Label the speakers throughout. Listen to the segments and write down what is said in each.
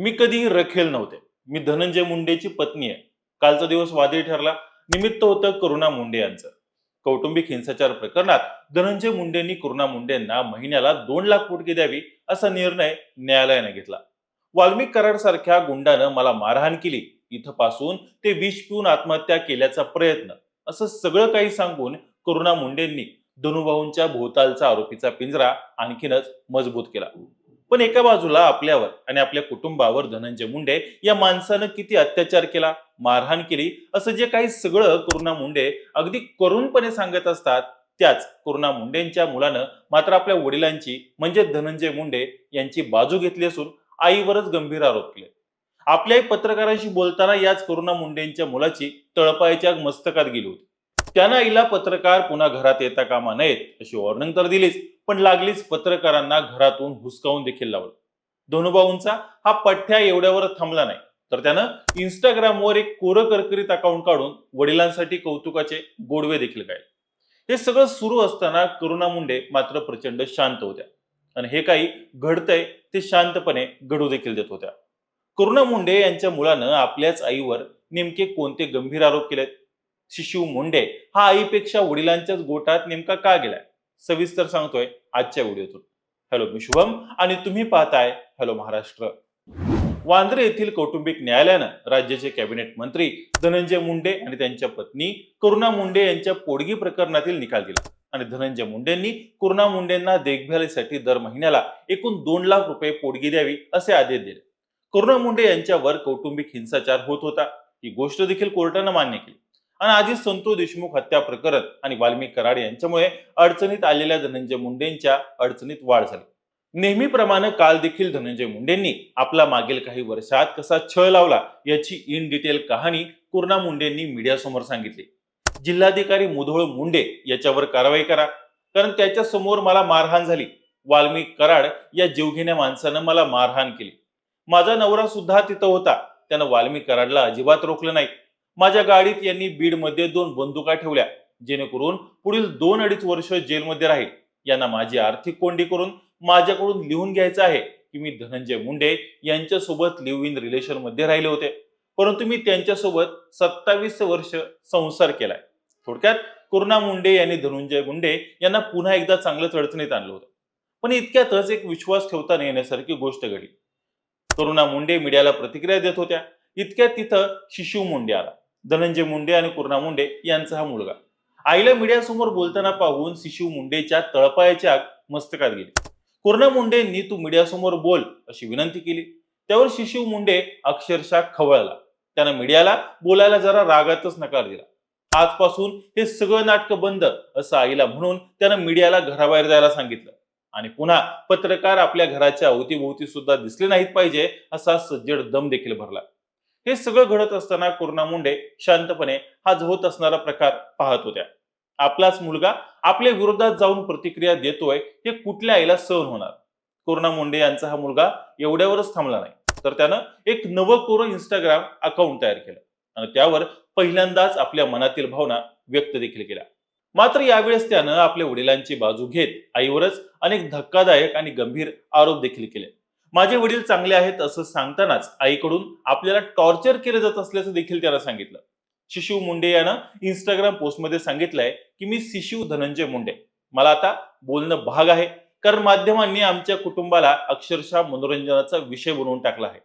Speaker 1: मी कधीही रखेल नव्हते. मी धनंजय मुंडेची पत्नी आहे. कालचा दिवस वादळी ठरला. निमित्त होतं करुणा मुंडे यांचं. कौटुंबिक हिंसाचार प्रकरणात धनंजय मुंडेंनी करुणा मुंडेंना महिन्याला दोन लाख पोटगी द्यावी असा निर्णय न्यायालयाने घेतला. वाल्मिक कराड सारख्या गुंडानं मला मारहाण केली. इथं पासून ते विष पिऊन आत्महत्या केल्याचा प्रयत्न. असं सगळं काही सांगून करुणा मुंडेंनी धनुभाऊंच्या भोवतालचा आरोपीचा पिंजरा आणखीनच मजबूत केला. पण एका बाजूला आपल्यावर आणि आपल्या कुटुंबावर धनंजय मुंडे या माणसानं किती अत्याचार केला मारहाण केली असं जे काही सगळं करुणा मुंडे अगदी करुणपणे सांगत असतात त्याच करुणा मुंडेंच्या मुलानं मात्र आपल्या वडिलांची म्हणजे धनंजय मुंडे यांची बाजू घेतली असून आईवरच गंभीर आरोप केले. आपल्याही पत्रकारांशी बोलताना याच करुणा मुंडेंच्या मुलाची तळपायच्या मस्तकात गेली होती. त्यानं आईला पत्रकार पुन्हा घरात येता कामा नयेत अशी वॉर्निंग तर दिलीच पण लागलीच पत्रकारांना घरातून हुसकावून देखील लावलं. धनुभाऊंचा हा पठ्ठ्या एवढ्यावर थांबला नाही. तर त्यानं इंस्टाग्रामवर एक कोरं करकरीत अकाउंट काढून वडिलांसाठी कौतुकाचे गोडवे देखील काय हे सगळं सुरू असताना करुणा मुंडे मात्र प्रचंड शांत होत्या. आणि हे काही घडतंय ते शांतपणे घडू देखील देत होत्या. करुणा मुंडे यांच्या मुलानं आपल्याच आईवर नेमके कोणते गंभीर आरोप केलेत? शिशू मुंडे हा आईपेक्षा वडिलांच्याच गोटात नेमका का गेलाय? सविस्तर सांगतोय आजच्या व्हिडिओतून. हॅलो मी शुभम आणि तुम्ही पाहताय हॅलो महाराष्ट्र. वांद्रे येथील कौटुंबिक न्यायालयानं राज्याचे कॅबिनेट मंत्री धनंजय मुंडे आणि त्यांच्या पत्नी करुणा मुंडे यांच्या पोडगी प्रकरणातील निकाल दिला आणि धनंजय मुंडेंनी करुणा मुंडेंना देखभालीसाठी दर महिन्याला एकूण दोन लाख रुपये पोडगी द्यावी असे आदेश दिले. करुणा मुंडे यांच्यावर कौटुंबिक हिंसाचार होत होता. ही गोष्ट देखील कोर्टानं मान्य केली. आणि आधीच संतोष देशमुख हत्या प्रकरण आणि वाल्मिक कराड यांच्यामुळे अडचणीत आलेल्या धनंजय मुंडेंच्या अडचणीत वाढ झाली. नेहमीप्रमाणे काल देखील धनंजय मुंडेंनी आपला मागील काही वर्षात कसा छळ लावला याची इन डिटेल कहाणी पूर्णा मुंडेंनी मीडियासमोर सांगितली. जिल्हाधिकारी मुधोळ मुंडे याच्यावर कारवाई करा कारण त्याच्यासमोर मला मारहाण झाली. वाल्मिक कराड या जीवघेण्या माणसानं मला मारहाण केली. माझा नवरा सुद्धा तिथं होता. त्यानं वाल्मिक कराडला अजिबात रोखलं नाही. माझ्या गाडीत यांनी बीडमध्ये दोन बंदुका ठेवल्या. जेणेकरून पुढील दोन अडीच वर्ष जेलमध्ये राहील. यांना माझी आर्थिक कोंडी करून माझ्याकडून लिहून घ्यायचं आहे की मी धनंजय मुंडे यांच्यासोबत लिव्ह इन रिलेशनमध्ये राहिले होते. परंतु मी त्यांच्यासोबत सत्तावीस वर्ष संसार केलाय. थोडक्यात करुणा मुंडे यांनी धनंजय मुंडे यांना पुन्हा एकदा चांगलंच अडचणीत आणलं होतं. पण इतक्यातच एक विश्वास ठेवता न येण्यासारखी गोष्ट घडली. करुणा मुंडे मीडियाला प्रतिक्रिया देत होत्या. इतक्यात तिथं शिशू मुंडे आला. धनंजय मुंडे आणि पूर्णा मुंडे यांचा हा मुलगा. आईला मीडियासमोर बोलताना पाहून शिशू मुंडेच्या तळपायाच्या आग मस्तकात गेली. पूर्णा मुंडेंनी तू मीडियासमोर बोल अशी विनंती केली. त्यावर शिशू मुंडे अक्षरशः खवळला. त्यानं मीडियाला बोलायला जरा रागातच नकार दिला. आजपासून हे सगळं नाटकं बंद असं आईला म्हणून त्यानं मीडियाला घराबाहेर जायला सांगितलं. आणि पुन्हा पत्रकार आपल्या घराच्या अवतीभोवती सुद्धा दिसले नाहीत पाहिजे असा सज्जड दम देखील भरला. हे सगळं घडत असताना करुणा मुंडे शांतपणे हा होत असणारा प्रकार पाहत होत्या. आपलाच मुलगा आपल्या विरोधात जाऊन प्रतिक्रिया देतोय हे कुठल्या आईला सहन होणार? करुणा मुंडे यांचा हा मुलगा एवढ्यावरच थांबला नाही. तर त्यानं एक नवं कोरं इंस्टाग्राम अकाउंट तयार केलं आणि त्यावर पहिल्यांदाच आपल्या मनातील भावना व्यक्त देखील केल्या. मात्र यावेळेस त्यानं आपल्या वडिलांची बाजू घेत आईवरच अनेक धक्कादायक आणि गंभीर आरोप देखील केले. माझे वडील चांगले आहेत असं सांगतानाच आईकडून आपल्याला टॉर्चर केलं जात असल्याचं देखील त्याला सांगितलं. शिशू मुंडे यानं इंस्टाग्राम पोस्टमध्ये सांगितलंय की मी शिशू धनंजय मुंडे. मला आता बोलणं भाग आहे. कारण माध्यमांनी आमच्या कुटुंबाला अक्षरशः मनोरंजनाचा विषय बनवून टाकला आहे.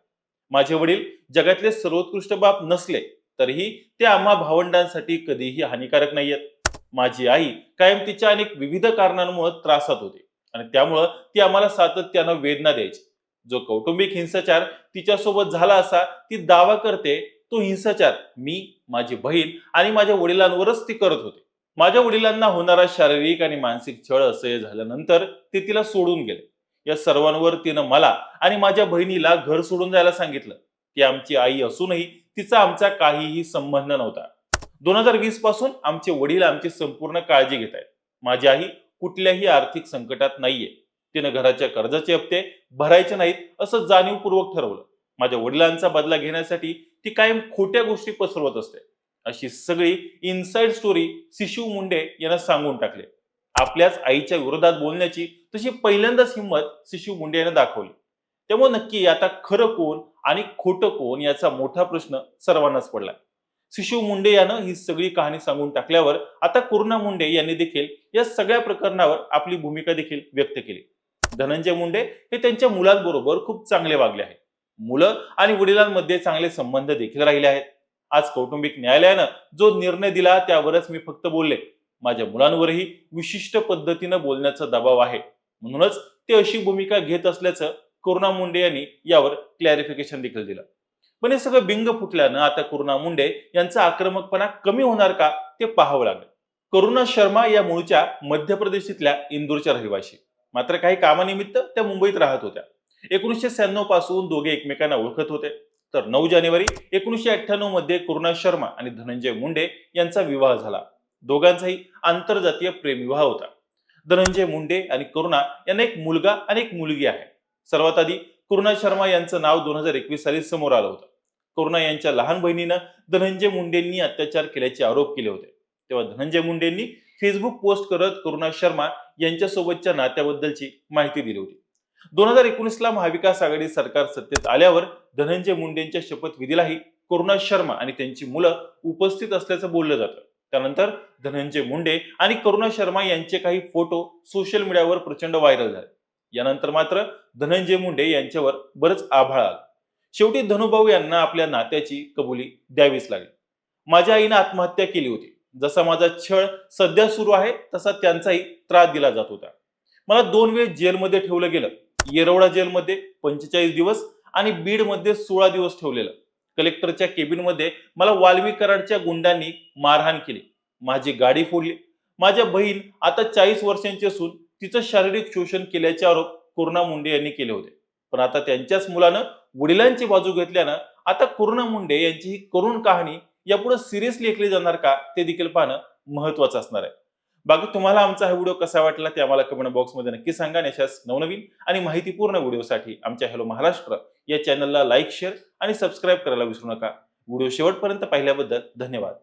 Speaker 1: माझे वडील जगातले सर्वोत्कृष्ट बाप नसले तरीही ते आम्हा भावंडांसाठी कधीही हानिकारक नाहीयेत. माझी आई कायम तिच्या अनेक विविध कारणांमुळे त्रासात होते आणि त्यामुळं ती आम्हाला सातत्यानं वेदना द्यायची. जो कौटुंबिक हिंसाचार तिच्यासोबत झाला असा ती दावा करते तो हिंसाचार मी माझी बहीण आणि माझ्या वडिलांवरच ती करत होते. माझ्या वडिलांना होणारा शारीरिक आणि मानसिक छळ असह्य झाल्यानंतर ते तिला सोडून गेले. या सर्वांवर तिनं मला आणि माझ्या बहिणीला घर सोडून जायला सांगितलं. ती आमची आई असूनही तिचा आमचा काहीही संबंध नव्हता. दोन हजार वीसपासून आमचे वडील आमची संपूर्ण काळजी घेत आहेत. माझी आई कुठल्याही आर्थिक संकटात नाहीये. तिनं घराच्या कर्जाचे हप्ते भरायचे नाहीत असं जाणीवपूर्वक ठरवलं. माझ्या वडिलांचा बदला घेण्यासाठी ती कायम खोट्या गोष्टी पसरवत असते. अशी सगळी इनसाइड स्टोरी शिशू मुंडे यांना सांगून टाकले. आपल्याच आईच्या विरोधात बोलण्याची तशी पहिल्यांदाच हिंमत शिशू मुंडे याने दाखवली. त्यामुळे नक्की आता खरं कोण आणि खोटं कोण याचा मोठा प्रश्न सर्वांनाच पडला. शिशू मुंडे यानं ही सगळी कहाणी सांगून टाकल्यावर आता करुणा मुंडे यांनी देखील या सगळ्या प्रकरणावर आपली भूमिका देखील व्यक्त केली. धनंजय मुंडे हे त्यांच्या मुलांबरोबर खूप चांगले वागले आहेत. मुलं आणि वडिलांमध्ये चांगले संबंध देखील राहिले आहेत. आज कौटुंबिक न्यायालयानं जो निर्णय दिला त्यावरच मी फक्त बोलले. माझ्या मुलांवरही विशिष्ट पद्धतीनं बोलण्याचा दबाव आहे. म्हणूनच ते अशी भूमिका घेत असल्याचं करुणा मुंडे यांनी यावर क्लॅरिफिकेशन देखील दिलं. पण हे सगळं बिंग फुटल्यानं आता करुणा मुंडे यांचा आक्रमकपणा कमी होणार का ते पाहावं लागलं. करुणा शर्मा या मूळच्या मध्य प्रदेशातल्या इंदूरच्या रहिवाशी. मात्र काही कामानिमित्त त्या मुंबईत राहत होत्या. एकोणीसशे शहाण्णवपासून दोघे एकमेकांना ओळखत होते. तर नऊ जानेवारी एकोणीसशे अठ्ठ्याण्णवमध्ये करुणा शर्मा आणि धनंजय मुंडे यांचा विवाह झाला. दोघांचाही आंतरजातीय प्रेमविवाह होता. धनंजय मुंडे आणि करुणा यांना एक मुलगा आणि एक मुलगी आहे. सर्वात आधी करुणा शर्मा यांचं नाव दोन हजार एकवीस साली समोर आलं होतं. करुणा यांच्या लहान बहिणीनं धनंजय मुंडेंनी अत्याचार केल्याचे आरोप केले होते. तेव्हा धनंजय मुंडेंनी फेसबुक पोस्ट करत करुणा शर्मा यांच्यासोबतच्या नात्याबद्दलची माहिती दिली होती. दोन हजार एकोणीसला महाविकास आघाडी सरकार सत्तेत आल्यावर धनंजय मुंडेंच्या शपथविधीलाही करुणा शर्मा आणि त्यांची मुलं उपस्थित असल्याचं बोललं जातं. त्यानंतर धनंजय मुंडे आणि करुणा शर्मा यांचे काही फोटो सोशल मीडियावर प्रचंड व्हायरल झाले. यानंतर मात्र धनंजय मुंडे यांच्यावर बरंच आभाळ आलं. शेवटी धनुभाऊ यांना आपल्या नात्याची कबुली द्यावीच लागली. माझ्या आईनं आत्महत्या केली होती. जसा माझा छळ सध्या सुरू आहे तसा त्यांचाही त्रास दिला जात होता. मला दोन वेळ जेलमध्ये ठेवलं गेलं. येरवडा जेलमध्ये पंचेचाळीस दिवस आणि बीडमध्ये सोळा दिवस ठेवलेलं. कलेक्टरच्या केबिनमध्ये मला वाल्वी कराडच्या गुंडांनी मारहाण केली. माझी गाडी फोडली. माझ्या बहीण आता चाळीस वर्षांची असून तिचं शारीरिक शोषण केल्याचे आरोप करुणा मुंडे यांनी केले होते. पण आता त्यांच्याच मुलानं वडिलांची बाजू घेतल्यानं आता करुणा मुंडे यांची ही करुण कहाणी यापुढे सिरियसली ऐकली जाणार का ते देखील पाहणं महत्वाचं असणार आहे. बाकी तुम्हाला आमचा हा व्हिडिओ कसा वाटला ते आम्हाला कमेंट बॉक्समध्ये नक्की सांगा आणि अशाच नवनवीन आणि माहितीपूर्ण व्हिडिओसाठी आमच्या हॅलो महाराष्ट्र या चॅनलला लाईक शेअर आणि सबस्क्राईब करायला विसरू नका. व्हिडिओ शेवटपर्यंत पाहिल्याबद्दल धन्यवाद.